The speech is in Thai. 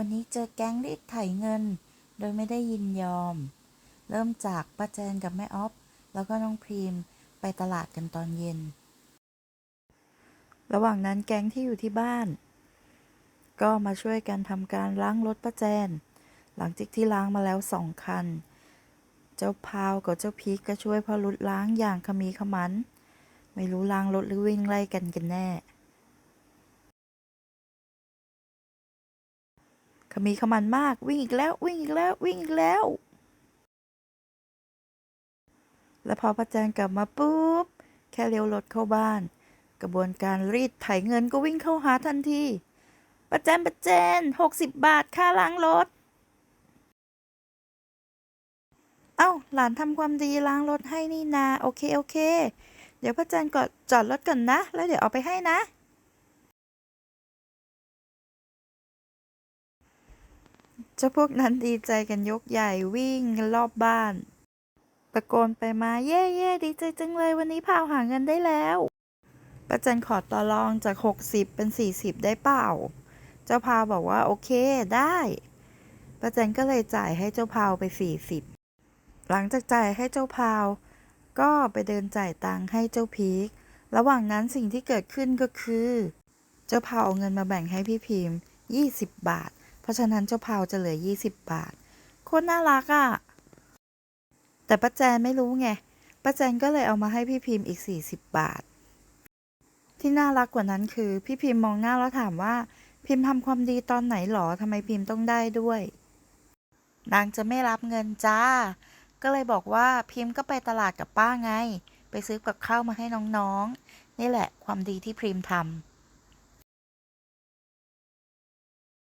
วันนี้เจอแก๊งรีดไถเงิน โดยไม่ได้ยินยอม เริ่มจากป้าแจนกับแม่ออฟ แล้วก็น้องพรีมไปตลาดกันตอนเย็น ระหว่างนั้นแก๊งที่อยู่ที่บ้าน ก็มาช่วยกันทำการล้างรถป้าแจน หลังจากที่ล้างมาแล้วสองคัน เจ้าพาวกับเจ้าพีกก็ช่วยพ่อรุดล้างอย่างขมีขมัน ไม่รู้ล้างรถหรือวิ่งไล่กันกันแน่ ขมีขมันมากวิ่งอีกแล้ววิ่งอีกแล้ววิ่งอีกแล้ว แล้วพอป้าแจนกลับมาปุ๊บ แค่เลี้ยวรถเข้าบ้าน กระบวนการรีดไถเงินก็วิ่งเข้าหาทันทีป้าแจนป้าแจนหกสิบบาทค่าล้างรถ เอ้า หลานทำความดีล้างรถให้นี่นา โอเค โอเค เดี๋ยวป้าแจนกดจอดรถก่อนนะ แล้วเดี๋ยวเอาไปให้นะ เจ้าพวกนั้นดีใจกันยกใหญ่วิ่งกันรอบบ้าน ตะโกนไปมาเย่เย่ดีใจจังเลยวันนี้พาวหาเงินได้แล้วป้าจันขอต่อรองจาก 60 เป็น 40 ได้เปล่า เจ้าพาวบอกว่าโอเคได้ป้าจันก็เลยจ่ายให้เจ้าพาวไป 40 หลังจากจ่ายให้เจ้าพาว ก็ไปเดินจ่ายตังค์ให้เจ้าพีคระหว่างนั้นสิ่งที่เกิดขึ้นก็คือ เจ้าพาวเอาเงินมาแบ่งให้พี่พิมพ์ 20 บาท ราะฉะนั้นเจ้าพาจะเหลือ 20 บาท โคตรน่ารักอะ่ะ แต่ป้าแจนไม่รู้ไงป้าแจนก็เลยเอามาให้พี่พิมพ์อีก 40 บาท ที่น่ารักกว่านั้นคือ พี่พิมพ์มองหน้าแล้วถามว่า พิมพ์ทำความดีตอนไหนหรอทำไมพิมพ์ต้องได้ด้วย นางจะไม่รับเงินจ้า ก็เลยบอกว่าพิมพ์ก็ไปตลาดกับป้าไง ไปซื้อกับข้าวมาให้น้องๆนี่แหละความดีที่พิมพ์ทำ